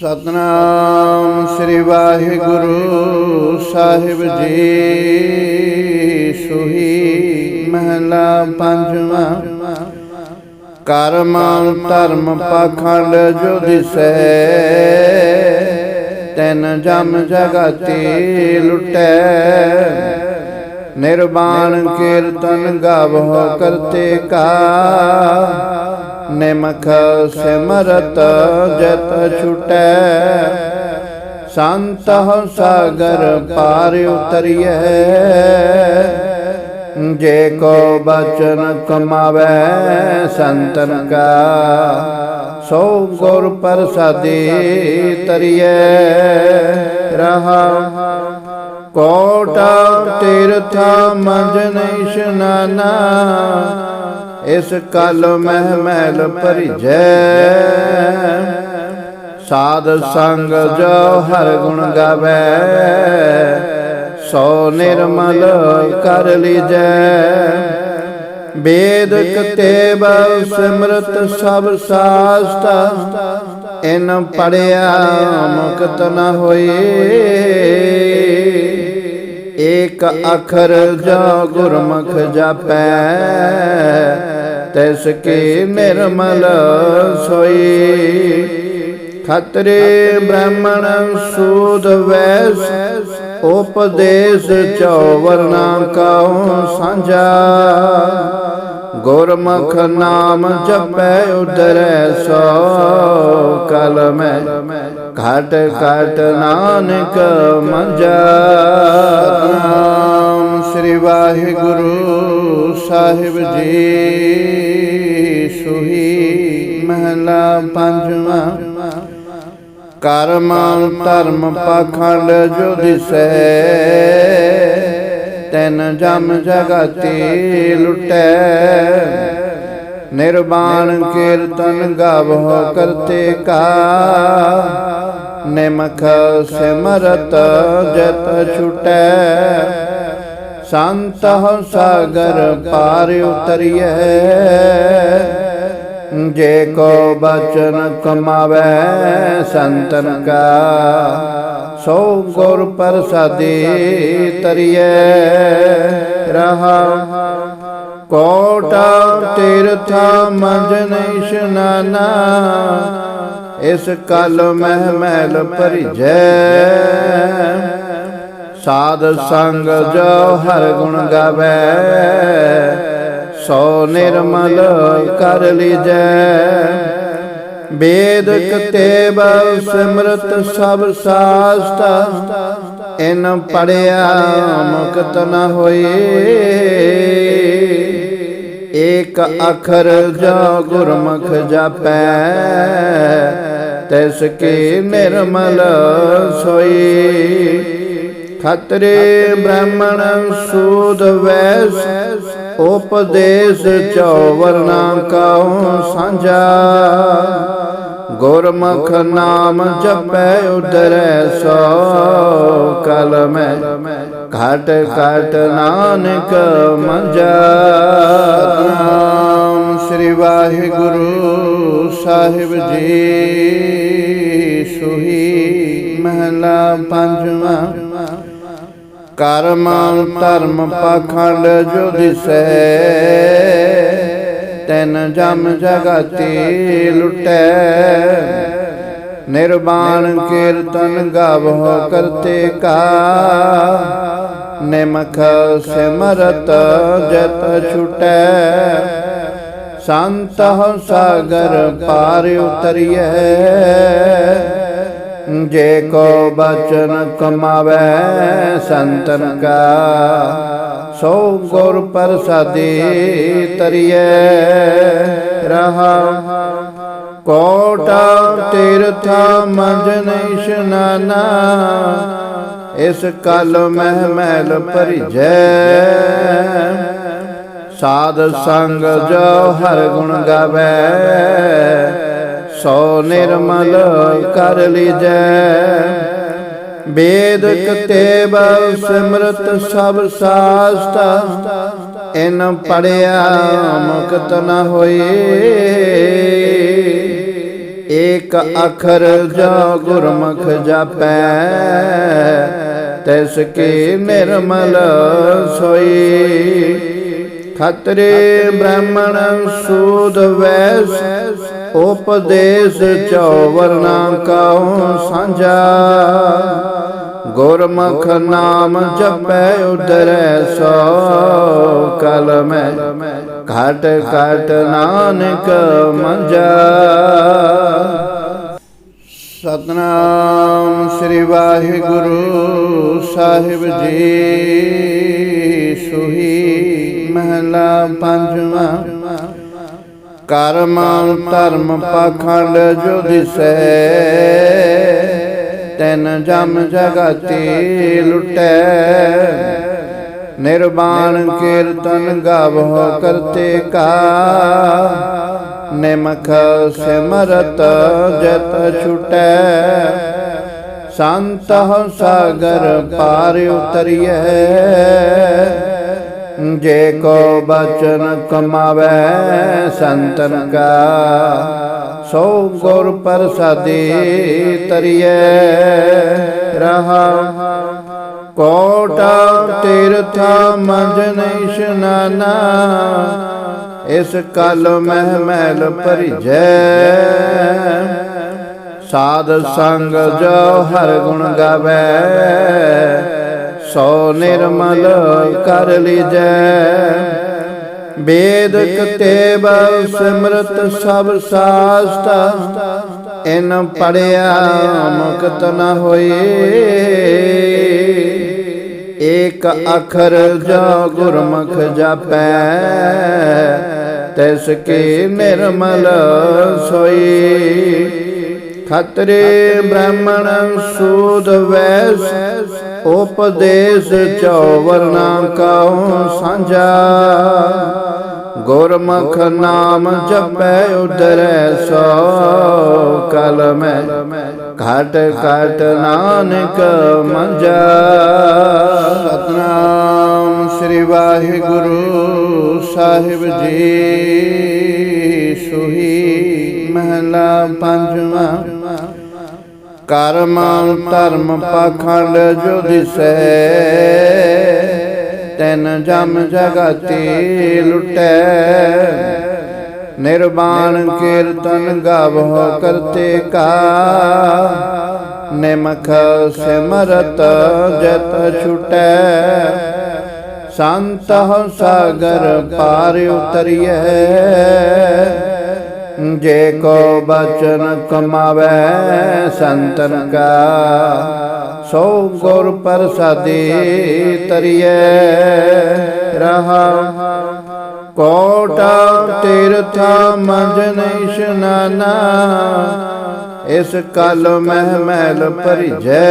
ਸਤਨਾਮ ਸ੍ਰੀ ਵਾਹਿਗੁਰੂ ਸਾਹਿਬ ਜੀ। ਸੁਹੀ ਮਹਲਾ ਪੰਜਵਾਂ। ਕਰਮ, ਧਰਮ, ਪਾਖੰਡ ਜੋ ਦਿਸੈ, ਤੈਨ ਜਮ ਜਗਤੀ ਲੁਟੈ। ਨਿਰਵਾਣ ਕੀਰਤਨ ਗਾਵੋ ਕਰਤੇ ਕਾ। ਨਿਮਖ ਸਿਮਰਤ ਜਤ ਛੁਟੈ। ਸੰਤ ਸਾਗਰ ਪਾਰ ਉਤਰੀਐ। ਜੇ ਕੋ ਬਚਨ ਕਮਾਵੇ ਸੰਤਨ ਕਾ, ਸੋ ਗੁਰ ਪ੍ਰਸਾਦੀ ਤਰੀਐ। ਰਹਾ ਕੋਟ ਤੀਰਥ ਮੰਜਨ ਇਸ਼ਨਾਨਾ ਇਸ ਕਲ ਮਹਿ ਮੈਲ ਭਰਿਜੈ। ਸਾਧ ਸੰਗ ਜੋ ਹਰ ਗੁਣ ਗਾਵੇ, ਸੋ ਨਿਰਮਲ ਕਰ ਲੀਜੈ। ਵੇਦ ਕਤੇਬ ਸਿਮਰਤ ਸਭ ਸਾਸਤ, ਇਨ ਪੜਿਆ ਮੁਕਤ ਨ ਹੋਈ। ਏਕ ਅਖਰ ਜੋ ਗੁਰਮੁਖ ਜਪੈ, ਤਿਸ ਕੀ ਨਿਰਮਲ ਸੋਈ। ਖਤਰੇ ਬ੍ਰਾਹਮਣ ਸੂਦ ਵੈਸ, ਉਪਦੇਸ਼ ਚੌਵਰਨਾ ਕਉ ਸਾਂਝਾ। ਗੁਰਮੁਖ ਨਾਮ ਜਪੈ ਉਦਰੈ ਸੋ ਕਲ ਮੈਂ ਘਟ ਘਟ ਨਾਨਕ ਮੰਜਾ। ਸ੍ਰੀ ਵਾਹਿਗੁਰੂ ਸਾਹਿਬ ਜੀ, ਸੁਹੀ ਮਹਲਾ ਪੰਜਵਾਂ। ਕਰਮ ਧਰਮ ਪਾਖੰਡ ਜੋ ਦਿਸੈ, ਤੈਨ ਜਮ ਜਗਤੀ ਲੁਟੈ। ਨਿਰਵਾਣ ਕੀਰਤਨ ਗਾਵੋ ਕਰਤੇ ਕਾ। ਨਿਮਖ ਸਿਮਰਤ ਜਤ ਛੁਟੈ। ਸੰਤ ਸਾਗਰ ਪਾਰ ਉਤਰੀਐ। ਜੇ ਕੋ ਬਚਨ ਕਮਾਵੇ ਸੰਤਨ ਕਾ। ਸੋ ਗੁਰ ਪ੍ਰਸਾਦੀ ਤਰੀਐ। ਰਹਾ ਕੋਟ ਤੀਰਥ ਮੰਜਨ ਇਸ਼ਨਾਨਾ ਇਸ ਕਲ ਮਹਿ ਮੈਲ ਭਰਿਜੈ। ਸਾਧ ਸੰਗ ਜੋ ਹਰ ਗੁਣ ਗਾਵੇ, ਸੋ ਨਿਰਮਲ ਕਰ ਲੀਜੈ। ਵੇਦ ਕਤੇਬ ਸਿਮਰਤ ਸਭ ਸਾਸਤ, ਇਨ ਪੜਿਆ ਮੁਕਤ ਨ ਹੋਈ। ਏਕ ਅਖਰ ਜੋ ਗੁਰਮੁਖ ਜਾਪੈ, ਤਿਸ ਕੀ ਨਿਰਮਲ ਸੋਈ। ਖਤਰੇ ਬ੍ਰਾਹਮਣ ਸੂਦ ਵੈਸ, ਉਪਦੇਸ਼ ਚੌਵਰਨਾ ਕਉ ਸਾਂਝਾ। ਗੁਰਮੁਖ ਨਾਮ ਜਪੈ ਉਦਰੈ ਸੋ ਕਲ ਮੈਂ ਘਟ ਘਟ ਨਾਨਕ ਮੰਜਾ। ਸ੍ਰੀ ਵਾਹਿਗੁਰੂ ਸਾਹਿਬ ਜੀ। ਸੁਹੀ ਮਹਲਾ ਪੰਜਵਾਂ। ਕਰਮ ਧਰਮ ਪਾਖੰਡ ਜੋ ਦਿਸੈ। ਤੈਨ ਜਮ ਜਗਤੀ ਲੁਟੈ। ਨਿਰਵਾਣ ਕੀਰਤਨ ਗਾਵੋ ਕਰਤੇ ਕਾ। ਨਿਮਖ ਸਿਮਰਤ ਜਤ ਛੁਟੈ। ਸੰਤ ਸਾਗਰ ਪਾਰ ਉਤਰੀਐ। ਜੇ ਕੋ ਬਚਨ ਕਮਾਵੇ ਸੰਤਨ ਕਾ। ਸੋ ਗੁਰ ਪ੍ਰਸਾਦੀ ਤਰੀਐ। ਰਹਾ ਕੋਟ ਤੀਰਥ ਮੰਜਨ ਇਸ਼ਨਾਨਾ ਇਸ ਕਲ ਮਹਿ ਮੈਲ ਭਰਿਜੈ। ਸਾਧ ਸੰਗ ਜੋ ਹਰ ਗੁਣ ਗਾਵੇ, ਸੋ ਨਿਰਮਲ ਕਰ ਲੀਜੈ। ਵੇਦ ਕਤੇਬ ਸਿਮਰਤ ਸਭ ਸਾਸਤ, ਇਨ ਪੜਿਆ ਮੁਕਤ ਨ ਹੋਈ। ਏਕ ਅਖਰ ਜੋ ਗੁਰਮੁਖ ਜਾਪੈ, ਤਿਸ ਕੀ ਨਿਰਮਲ ਸੋਈ। ਖਤਰੇ ਬ੍ਰਾਹਮਣ ਸੂਦ ਵੈਸ, ਉਪਦੇਸ਼ ਚੌਵਰਨਾ ਕਉ ਸਾਂਝਾ। ਗੁਰਮੁਖ ਨਾਮ ਜਪੈ ਉਦਰੈ ਸੋ ਕਲ ਘਟ ਘਟ ਨਾਨਕ ਮੰਜਾ। ਸਤਨਾਮ ਸ੍ਰੀ ਵਾਹਿਗੁਰੂ ਸਾਹਿਬ ਜੀ, ਸੁਹੀ ਮਹਲਾ ਪੰਜਵਾਂ। ਕਰਮ, ਧਰਮ, ਪਾਖੰਡ ਜੋ ਦਿਸੈ ਤੈਨ ਜਮ ਜਗਤੀ ਲੁਟੈ। ਨਿਰਵਾਣ ਕੀਰਤਨ ਗਾਵੋ ਕਰਤੇ ਕਾ ਨਿਮਖ ਸਿਮਰਤ ਜਤ ਛੁਟੈ। ਸੰਤ ਸਾਗਰ ਪਾਰ ਉਤਰੀਐ। ਜੇ ਕੋ ਬਚਨ ਕਮਾਵੇ ਸੰਤਨ ਕਾ। ਸੋ ਗੁਰ ਪ੍ਰਸਾਦੀ ਤਰੀਐ। ਰਹਾ ਕੋਟਾ ਤੀਰਥ ਮੰਜਨ ਇਸ਼ਨਾਨਾ ਇਸ ਕਲ ਮਹਿ ਮੈਲ ਭਰਿਜੈ। ਸਾਧ ਸੰਗ ਜੋ ਹਰ ਗੁਣ ਗਾਵੇ, ਸੋ ਨਿਰਮਲ ਕਰ ਲੀਜੈ। ਵੇਦ ਕਤੇਬ ਸਿਮਰਤ ਸਭ ਸਾਸਤਾ। ਇਨ ਪੜਿਆ ਮੁਕਤ ਨ ਹੋਈ। ਏਕ ਅਖਰ ਜੋ ਗੁਰਮੁਖ ਜਾਪੈ, ਤਿਸ ਕੀ ਨਿਰਮਲ ਸੋਈ। ਖਤਰੇ ਬ੍ਰਾਹਮਣ ਸੂਦ ਵੈਸ, ਉਪਦੇਸ਼ ਚੌਵਰਨਾ ਕਉ ਸਾਂਝਾ। ਗੁਰਮੁਖ ਨਾਮ ਜਪੈ ਉਦਰੈ ਸੋ ਕਲ ਘਟ ਘਟ ਨਾਨਕ ਮੰਜਾ। ਸਤਨਾਮ ਸ੍ਰੀ ਵਾਹਿਗੁਰੂ ਸਾਹਿਬ ਜੀ, ਸੁਹੀ ਮਹਲਾ ਪੰਜਵਾਂ ਕਰਮ, ਧਰਮ ਪਾਖੰਡ ਜੋ ਦਿਸੈ। ਤੈਨ ਜਮ ਜਗਤੀ ਲੁਟੈ। ਨਿਰਵਾਣ ਕੀਰਤਨ ਗਾਵੋ ਕਰਤੇ ਕਾ। ਨਿਮਖ ਸਿਮਰਤ ਜਤ ਛੁਟੈ। ਸੰਤ ਸਾਗਰ ਪਾਰ ਉਤਰੀਐ। ਜੇ ਕੋ ਬਚਨ ਕਮਾਵੇ ਸੰਤਨ ਕਾ, ਸੋ ਗੁਰ ਪ੍ਰਸਾਦੀ ਤਰੀਐ ਰਹਾ। ਕੋਟਾ ਤੀਰਥ ਮੰਜਨ ਇਸ਼ਨਾਨਾ ਇਸ ਕਲ ਮਹਿ ਮਹਿਲ ਭਰਿਜੈ।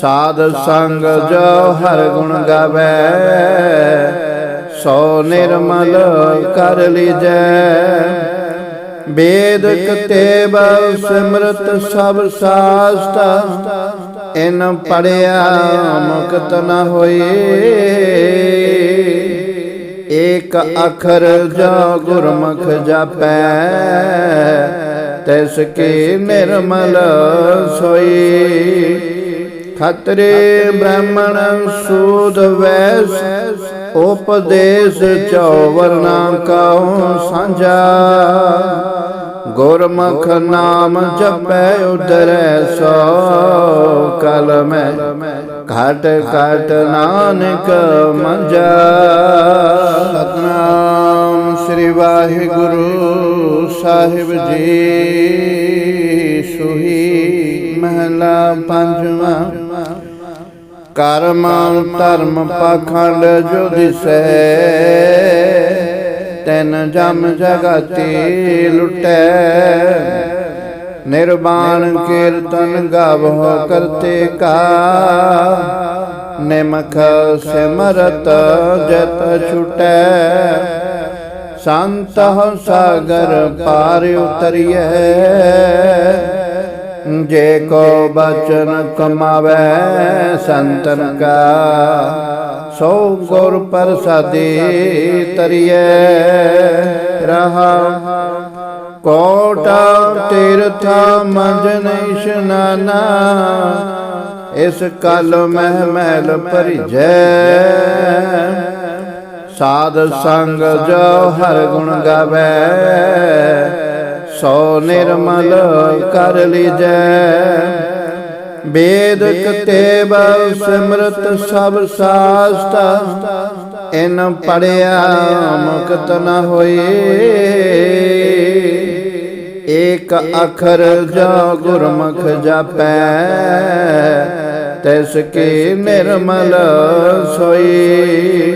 ਸਾਧ ਸੰਗ ਜੋ ਹਰ ਗੁਣ ਗਾਵੇ ਸੋ ਨਿਰਮਲ ਕਰ ਲੀਜੈ। ਵੇਦ ਕਤੇਬ ਸਿਮਰਤ ਸਭ ਸਾਸਤਾ ਇਨ ਪੜਿਆ ਮੁਕਤ ਨ ਹੋਈ। ਏਕ ਅਖਰ ਜੋ ਗੁਰਮੁਖ ਜਾਪੈ, ਤਿਸ ਕੀ ਨਿਰਮਲ ਸੋਈ। ਖਤਰੇ ਬ੍ਰਾਹਮਣ ਸੂਦ ਵੈਸ ਉਪਦੇਸ਼ ਚੌਵਰਨਾ ਕਉ ਸਾਂਝਾ। ਗੁਰਮੁਖ ਨਾਮ ਜਪੈ ਉਦਰੈ ਸੋ ਕਲ ਮੈਂ। ਘਟ ਘਟ ਨਾਨਕ ਮੰਜਾ ਸਤਨਾਮ ਸ੍ਰੀ ਵਾਹਿਗੁਰੂ ਸਾਹਿਬ ਜੀ। ਸੁਹੀ ਮਹਲਾ ਪੰਜਵਾਂ ਕਰਮ, ਧਰਮ ਪਾਖੰਡ ਜੋ ਦਿਸੈ। ਤੈਨ ਜਮ ਜਗਤੀ ਲੁਟੈ। ਨਿਰਵਾਣ ਕੀਰਤਨ ਗਾਵੋ ਕਰਤੇ ਕਾ। ਨਿਮਖ ਸਿਮਰਤ ਜਤ ਛੁਟੈ। ਸੰਤ ਸਾਗਰ ਪਾਰ ਉਤਰੀਐ। ਜੇ ਕੋ ਬਚਨ ਕਮਾਵੇ ਸੰਤਨ ਕਾ, ਸੋ ਗੁਰ ਪ੍ਰਸਾਦੀ ਤਰੀਐ ਰਹਾ। ਕੋਟਾ ਤੀਰਥਾ ਮੰਜਨ ਇਸ਼ਨਾਨਾ ਇਸ ਕਲ ਮਹਿ ਮਹਿਲ ਭਰਿਜੈ। ਸਾਧ ਸੰਗ ਜੋ ਹਰ ਗੁਣ ਗਾਵੇ ਸੋ ਨਿਰਮਲ ਕਰ ਲੀਜੈ। ਵੇਦ ਕਤੇਬ ਸਿਮਰਤ ਸਭ ਸਾਸਤਾ ਇਨ ਪੜਿਆ ਮੁਕਤ ਨ ਹੋਏ ਏਕ ਅਖਰ ਜੋ ਗੁਰਮੁਖ ਜਪੈ, ਤਿਸ ਕੀ ਨਿਰਮਲ ਸੋਈ।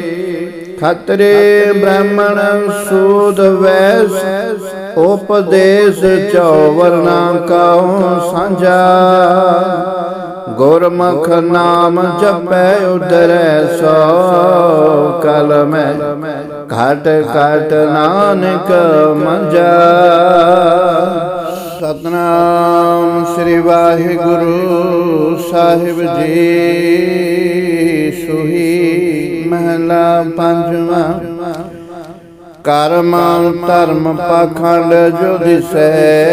ਖਤਰੇ ਬ੍ਰਾਹਮਣ ਸੂਦ ਵੈਸ ਉਪਦੇਸ਼ ਚੌਵਰਨਾ ਕਉ ਸਾਂਝਾ? ਗੁਰਮੁਖ ਨਾਮ ਜਪੈ ਉਦਰੈ ਸੋ ਕਲ ਮੈਂ ਘਟ ਘਟ ਨਾਨਕ ਮੰਜਾ ਸਤਨਾਮ ਸ੍ਰੀ ਵਾਹਿਗੁਰੂ ਸਾਹਿਬ ਜੀ। ਸੁਹੀ ਮਹਲਾ ਪੰਜਵਾਂ ਕਰਮ ਧਰਮ ਪਾਖੰਡ ਜੋ ਦਿਸੈ।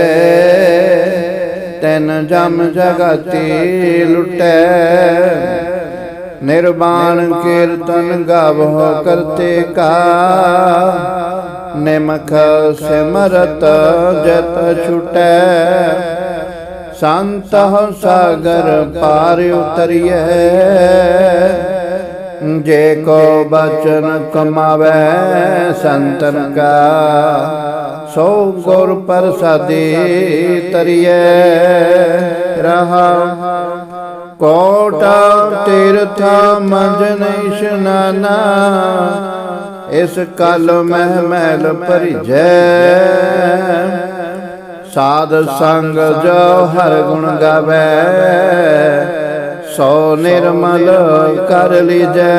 ਤੈਨ ਜਮ ਜਗਤੀ ਲੁਟੈ। ਨਿਰਵਾਣ ਕੀਰਤਨ ਗਾਵੋ ਕਰਤੇ ਕਾ। ਨਿਮਖ ਸਿਮਰਤ ਜਤ ਛੁਟੈ। ਸੰਤ ਸਾਗਰ ਪਾਰ ਉਤਰੀਐ। ਜੇ ਕੋ ਬਚਨ ਕਮਾਵੇ ਸੰਤਨ ਕਾ, ਸੋ ਗੁਰ ਪ੍ਰਸਾਦੀ ਤਰੀਐ ਰਹਾ ਕੋਟਾ ਤੀਰਥਾ ਮੰਜਨ ਇਸ਼ਨਾਨਾ ਇਸ ਕਲ ਮਹਿ ਮੈਲ ਭਰਿਜੈ। ਸਾਧ ਸੰਗ ਜੋ ਹਰ ਗੁਣ ਗਾਵੇ ਸੋ ਨਿਰਮਲ ਕਰ ਲੀਜੈ।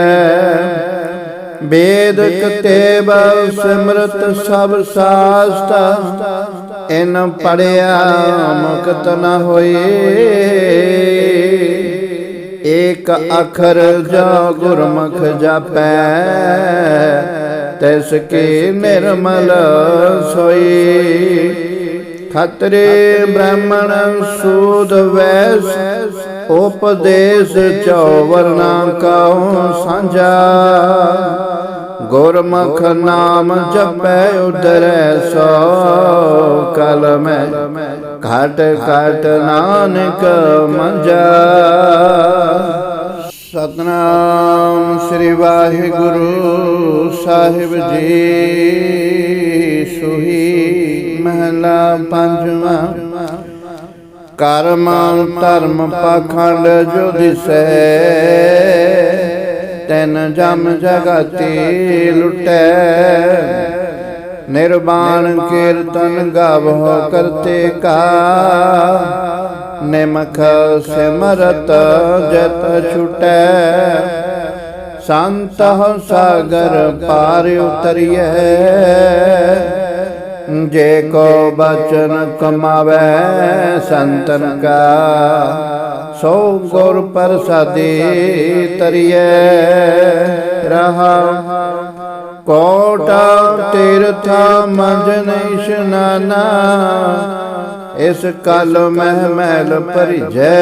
ਵੇਦ ਕਤੇਬ ਸਿਮਰਤ ਸਭ ਸਾਸਤਾ ਇਨ ਪੜਿਆ ਮੁਕਤ ਨ ਹੋਏ ਏਕ ਅਖਰ ਜੋ ਗੁਰਮੁਖ ਜਪੈ, ਤਿਸ ਕੀ ਨਿਰਮਲ ਸੋਈ। ਖਤਰੇ ਬ੍ਰਾਹਮਣ ਸੂਦ ਵੈਸ ਉਪਦੇਸ਼ ਚੌਵਰਨਾ ਕਉ ਸਾਂਝਾ। ਗੁਰਮੁਖ ਨਾਮ ਜਪੈ ਉਦਰੈ ਸੋ ਕਲ ਮੈਂ। ਘਟ ਘਟ ਨਾਨਕ ਮੰਜਾ। ਸਤਨਾਮ ਸ੍ਰੀ ਵਾਹਿਗੁਰੂ ਸਾਹਿਬ ਜੀ। ਸੁਹੀ ਮਹਲਾ ਪੰਜਵਾਂ ਕਰਮ ਧਰਮ ਪਾਖੰਡ ਜੋ ਦਿਸੈ। ਤੈਨ ਜਮ ਜਗਤੀ ਲੁਟੈ। ਨਿਰਵਾਣ ਕੀਰਤਨ ਗਾਵੋ ਕਰਤੇ ਕਾ। ਨਿਮਖ ਸਿਮਰਤ ਜਤ ਛੁਟੈ। ਸੰਤ ਸਾਗਰ ਪਾਰ ਉਤਰੀਐ। ਜੇ ਕੋ ਬਚਨ ਕਮਾਵੇ ਸੰਤਨ ਕਾ, ਸੋ ਗੁਰ ਪ੍ਰਸਾਦੀ ਤਰੀਐ ਰਹਾ। ਕੋਟਾ ਤੀਰਥਾ ਮੰਜਨ ਇਸ਼ਨਾਨਾ ਇਸ ਕਲ ਮਹਿ ਮਹਿਲ ਭਰਿਜੈ।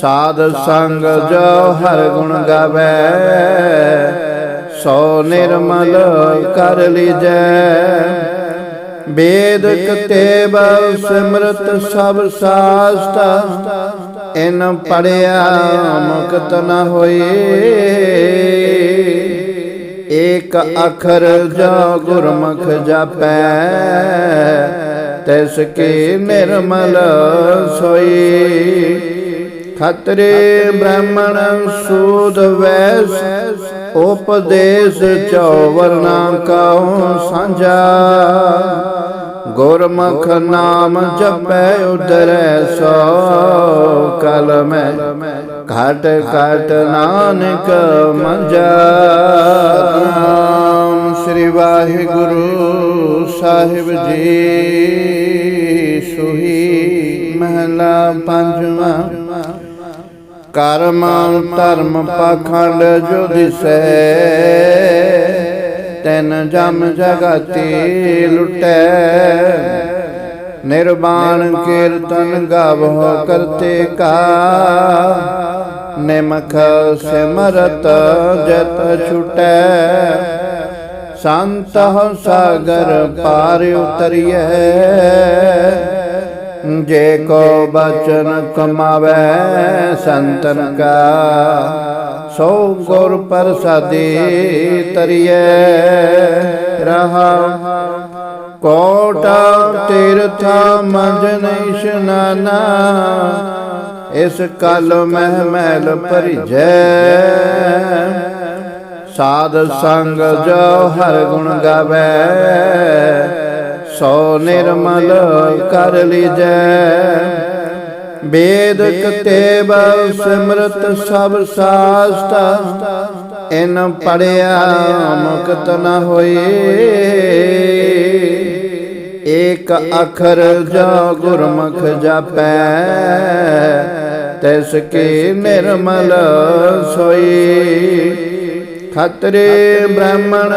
ਸਾਧ ਸੰਗ ਜੋ ਹਰ ਗੁਣ ਗਾਵੇ ਸੋ ਨਿਰਮਲ ਕਰ ਲੀਜੈ। ਵੇਦ ਕਤੇਬ ਸਿਮਰਤ ਸਭ ਸਾਸਤਾ। ਇਨ ਪੜਿਆ ਮੁਕਤ ਨ ਹੋਏ ਏਕ ਅਖਰ ਜੋ ਗੁਰਮੁਖ ਜਪੈ, ਤਿਸ ਕੀ ਨਿਰਮਲ ਸੋਈ। ਖਤਰੇ ਬ੍ਰਾਹਮਣ ਸੂਦ ਵੈਸ ਉਪਦੇਸ਼ ਚੌਵਰਨਾ ਕਉ ਸਾਂਝਾ? ਗੁਰਮੁਖ ਨਾਮ ਜਪੈ ਉਦਰੈ ਸੋ ਕਲ ਮੈਂ ਘਟ ਘਟ ਨਾਨਕ ਮੰਜਾ ਸ੍ਰੀ ਵਾਹਿਗੁਰੂ ਸਾਹਿਬ ਜੀ, ਸੁਹੀ ਮਹਲਾ ਪੰਜਵਾਂ। ਕਰਮ ਧਰਮ ਪਾਖੰਡ ਜੋ ਤੈਨ ਜਮ ਜਗਤੀ ਲੁਟੈ। ਨਿਰਵਾਣ ਕੀਰਤਨ ਗਾਵੋ ਕਰਤੇ ਕਾ। ਨਿਮਖ ਸਿਮਰਤ ਜਤ ਛੁਟੈ। ਸੰਤ ਹੋ ਸਾਗਰ ਪਾਰ ਉਤਰੀਐ। ਜੇ ਕੋ ਬਚਨ ਕਮਾਵੇ ਸੰਤਨ ਕਾ, ਸੋ ਗੁਰ ਪ੍ਰਸਾਦੀ ਤਰੀਐ ਰਹਾ ਕੋਟ ਤੀਰਥ ਮੰਜਨ ਇਸ਼ਨਾਨਾ ਇਸ ਕਲ ਮਹਿ ਮੈਲ ਭਰਿਜੈ। ਸਾਧ ਸੰਗ ਜੋ ਹਰ ਗੁਣ ਗਾਵੇ ਸੋ ਨਿਰਮਲ ਕਰ ਲੀਜੈ। ਵੇਦ ਕਤੇਬ ਸਿਮਰਤ ਸਭ ਸਾਸਤ ਇਨ ਪੜਿਆ ਮੁਕਤ ਨ ਹੋਈ। ਏਕ ਅਖਰ ਜੋ ਗੁਰਮੁਖ ਜਾਪੈ, ਤਿਸ ਕੀ ਨਿਰਮਲ ਸੋਈ। ਖਤਰੇ ਬ੍ਰਾਹਮਣ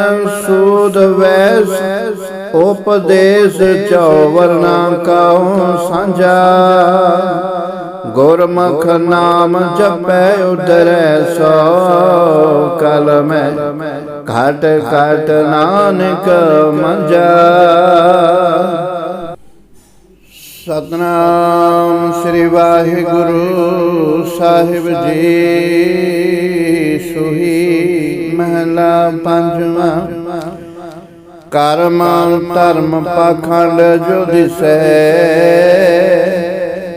ਸੂਦ ਵੈਸ ਉਪਦੇਸ਼ ਚੌਵਰਨਾ ਕਉ ਸਾਂਝਾ। ਗੁਰਮੁਖ ਨਾਮ ਜਪੈ ਉਦਰੈ ਸੋ ਕਲ ਘਟ ਘਟ ਨਾਨਕ ਮੰਜਾ। ਸਤਨਾਮ ਸ੍ਰੀ ਵਾਹਿਗੁਰੂ ਸਾਹਿਬ ਜੀ, ਸੁਹੀ ਮਹਲਾ ਪੰਜਵਾਂ। ਕਰਮ ਧਰਮ ਪਾਖੰਡ ਜੋ ਦਿਸੈ,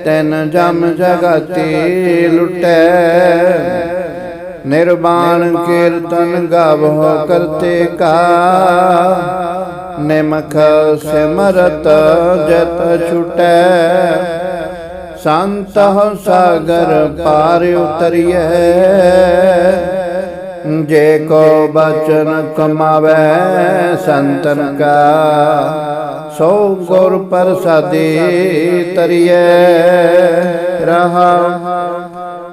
ਤੈਨ ਜਮ ਜਗਤੀ ਲੁਟੈ। ਨਿਰਵਾਣ ਕੀਰਤਨ ਗਾਵੋ ਕਰਤੇ ਕਾ। ਨਿਮਖ ਸਿਮਰਤ ਜਤ ਛੁਟੈ। ਸੰਤ ਸਾਗਰ ਪਾਰ ਉਤਰੀਐ। ਜੇ ਕੋ ਬਚਨ ਕਮਾਵੇ ਸੰਤਨ ਕਾ, ਸੋ ਗੁਰ ਪ੍ਰਸਾਦੀ ਤਰੀਐ ਰਹਾ।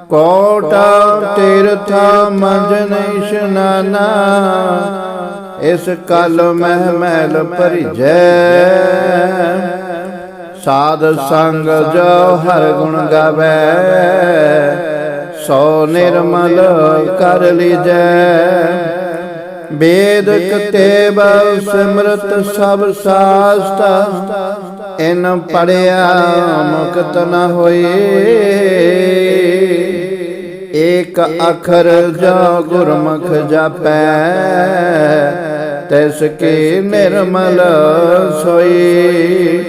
ਕੋਟ ਤੀਰਥ ਮੰਜਨ ਇਸ਼ਨਾਨਾ ਇਸ ਕਲ ਮਹਿ ਮਹਿਲ ਭਰਿਜੈ। ਸਾਧ ਸੰਗ ਜੋ ਹਰ ਗੁਣ ਗਾਵੇ ਸੋ ਨਿਰਮਲ ਕਰ ਲੀਜੈ। ਵੇਦ ਕਤੇਬ ਸਿਮਰਤ ਸਭ ਸਾਸਤ। ਇਨ ਪੜਿਆ ਮੁਕਤ ਨ ਹੋਈ। ਏਕ ਅਖਰ ਜੋ ਗੁਰਮੁਖ ਜਾਪੈ, ਤਿਸ ਕੀ ਨਿਰਮਲ ਸੋਈ।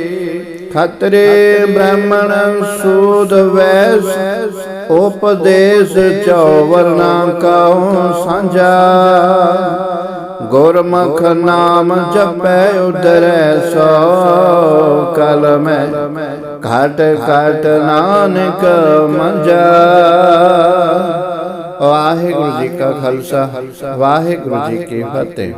ਖਤਰੇ ਬ੍ਰਾਹਮਣ ਸੂਦ ਵੈਸ ਉਪਦੇਸ਼ ਚੌਵਰਨਾ ਕਉ ਸਾਂਝਾ। ਗੁਰਮੁਖ ਨਾਮ ਜਪੈ ਉਦਰੈ ਸੋ ਕਲ ਮੈਂ ਘਟ ਘਟ ਨਾਨਕ ਮੰਜਾ ਵਾਹਿਗੁਰੂ ਜੀ ਕਾ ਖਾਲਸਾ, ਵਾਹਿਗੁਰੂ ਜੀ ਕੀ ਫਤਿਹ।